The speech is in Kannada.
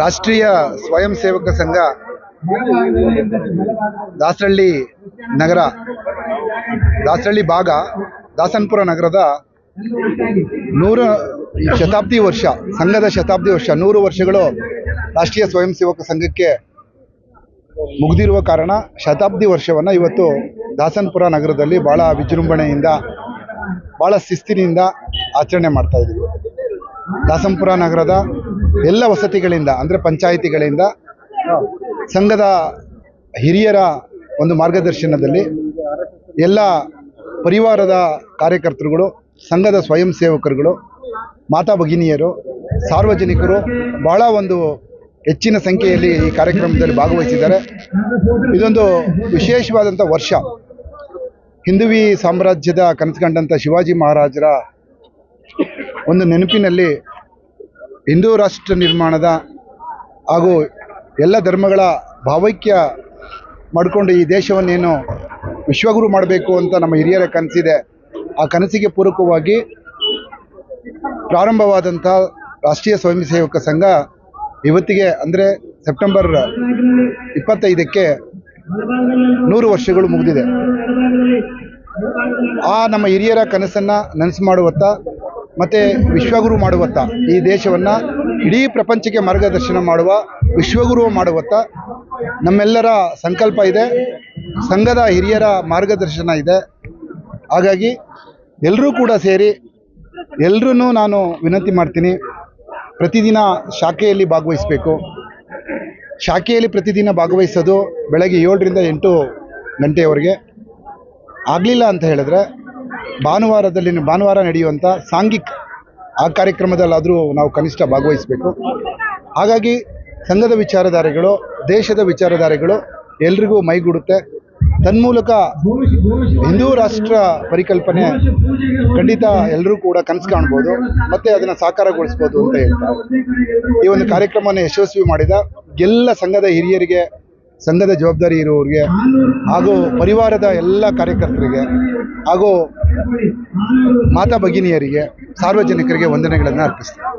ರಾಷ್ಟ್ರೀಯ ಸ್ವಯಂ ಸೇವಕ ಸಂಘ ದಾಸರಳ್ಳಿ ನಗರ, ದಾಸರಳ್ಳಿ ಭಾಗ, ದಾಸನ್ಪುರ ನಗರದ ನೂರ ಶತಾಬ್ದಿ ವರ್ಷ, ಸಂಘದ ಶತಾಬ್ದಿ ವರ್ಷ, ನೂರು ವರ್ಷಗಳು ರಾಷ್ಟ್ರೀಯ ಸ್ವಯಂ ಸೇವಕ ಸಂಘಕ್ಕೆ ಮುಗಿದಿರುವ ಕಾರಣ ಶತಾಬ್ದಿ ವರ್ಷವನ್ನು ಇವತ್ತು ದಾಸನ್ಪುರ ನಗರದಲ್ಲಿ ಭಾಳ ವಿಜೃಂಭಣೆಯಿಂದ ಭಾಳ ಶಿಸ್ತಿನಿಂದ ಆಚರಣೆ ಮಾಡ್ತಾ ಇದ್ದೀವಿ. ದಾಸಂಪುರ ನಗರದ ಎಲ್ಲ ವಸತಿಗಳಿಂದ, ಅಂದರೆ ಪಂಚಾಯಿತಿಗಳಿಂದ ಸಂಘದ ಹಿರಿಯರ ಒಂದು ಮಾರ್ಗದರ್ಶನದಲ್ಲಿ ಎಲ್ಲ ಪರಿವಾರದ ಕಾರ್ಯಕರ್ತರುಗಳು, ಸಂಘದ ಸ್ವಯಂ ಸೇವಕರುಗಳು, ಮಾತಾ ಭಗಿನಿಯರು, ಸಾರ್ವಜನಿಕರು ಬಹಳ ಒಂದು ಹೆಚ್ಚಿನ ಸಂಖ್ಯೆಯಲ್ಲಿ ಈ ಕಾರ್ಯಕ್ರಮದಲ್ಲಿ ಭಾಗವಹಿಸಿದ್ದಾರೆ. ಇದೊಂದು ವಿಶೇಷವಾದಂಥ ವರ್ಷ. ಹಿಂದುವಿ ಸಾಮ್ರಾಜ್ಯದ ಕನಸು ಕಂಡಂಥ ಶಿವಾಜಿ ಮಹಾರಾಜರ ಒಂದು ನೆನಪಿನಲ್ಲಿ ಹಿಂದೂ ರಾಷ್ಟ್ರ ನಿರ್ಮಾಣದ ಹಾಗೂ ಎಲ್ಲ ಧರ್ಮಗಳ ಭಾವೈಕ್ಯ ಮಾಡಿಕೊಂಡು ಈ ದೇಶವನ್ನೇನು ವಿಶ್ವಗುರು ಮಾಡಬೇಕು ಅಂತ ನಮ್ಮ ಹಿರಿಯರ ಕನಸಿದೆ. ಆ ಕನಸಿಗೆ ಪೂರಕವಾಗಿ ಪ್ರಾರಂಭವಾದಂಥ ರಾಷ್ಟ್ರೀಯ ಸ್ವಯಂ ಸೇವಕ ಸಂಘ ಇವತ್ತಿಗೆ ಅಂದರೆ ಸೆಪ್ಟೆಂಬರ್ ಇಪ್ಪತ್ತೈದಕ್ಕೆ ನೂರು ವರ್ಷಗಳು ಮುಗಿದಿದೆ. ಆ ನಮ್ಮ ಹಿರಿಯರ ಕನಸನ್ನು ನನಸು ಮಾಡುವತ್ತ ಮತ್ತು ವಿಶ್ವಗುರು ಮಾಡುವತ್ತ ಈ ದೇಶವನ್ನು ಇಡೀ ಪ್ರಪಂಚಕ್ಕೆ ಮಾರ್ಗದರ್ಶನ ಮಾಡುವ ವಿಶ್ವಗುರು ಮಾಡುವತ್ತ ನಮ್ಮೆಲ್ಲರ ಸಂಕಲ್ಪ ಇದೆ. ಸಂಘದ ಹಿರಿಯರ ಮಾರ್ಗದರ್ಶನ ಇದೆ. ಹಾಗಾಗಿ ಎಲ್ಲರೂ ಕೂಡ ಸೇರಿ ಎಲ್ಲರೂ ನಾನು ವಿನಂತಿ ಮಾಡ್ತೀನಿ. ಪ್ರತಿದಿನ ಶಾಖೆಯಲ್ಲಿ ಭಾಗವಹಿಸಬೇಕು. ಶಾಖೆಯಲ್ಲಿ ಪ್ರತಿದಿನ ಭಾಗವಹಿಸೋದು ಬೆಳಗ್ಗೆ ಏಳರಿಂದ ಎಂಟು ಗಂಟೆಯವರೆಗೆ ಆಗಲಿಲ್ಲ ಅಂತ ಹೇಳಿದ್ರೆ ಭಾನುವಾರದಲ್ಲಿ ಭಾನುವಾರ ನಡೆಯುವಂಥ ಸಾಂಘಿಕ ಆ ಕಾರ್ಯಕ್ರಮದಲ್ಲಾದರೂ ನಾವು ಕನಿಷ್ಠ ಭಾಗವಹಿಸಬೇಕು. ಹಾಗಾಗಿ ಸಂಘದ ವಿಚಾರಧಾರೆಗಳು, ದೇಶದ ವಿಚಾರಧಾರೆಗಳು ಎಲ್ರಿಗೂ ಮೈಗೂಡುತ್ತೆ. ತನ್ಮೂಲಕ ಹಿಂದೂ ರಾಷ್ಟ್ರ ಪರಿಕಲ್ಪನೆ ಖಂಡಿತ ಎಲ್ಲರೂ ಕೂಡ ಕನಸು ಕಾಣ್ಬೋದು. ಮತ್ತು ಅದನ್ನು ಸಾಕಾರಗೊಳಿಸ್ಬೋದು ಅಂತ ಹೇಳ್ತಾರೆ. ಈ ಒಂದು ಕಾರ್ಯಕ್ರಮವನ್ನು ಯಶಸ್ವಿ ಮಾಡಿದ ಎಲ್ಲ ಸಂಘದ ಹಿರಿಯರಿಗೆ ಸಂಘದ ಜವಾಬ್ದಾರಿ ಇರುವವರಿಗೆ ಹಾಗೂ ಪರಿವಾರದ ಎಲ್ಲ ಕಾರ್ಯಕರ್ತರಿಗೆ ಹಾಗೂ ಮಾತಾ ಭಗಿನಿಯರಿಗೆ ಸಾರ್ವಜನಿಕರಿಗೆ ವಂದನೆಗಳನ್ನು ಅರ್ಪಿಸ್ತೀನಿ.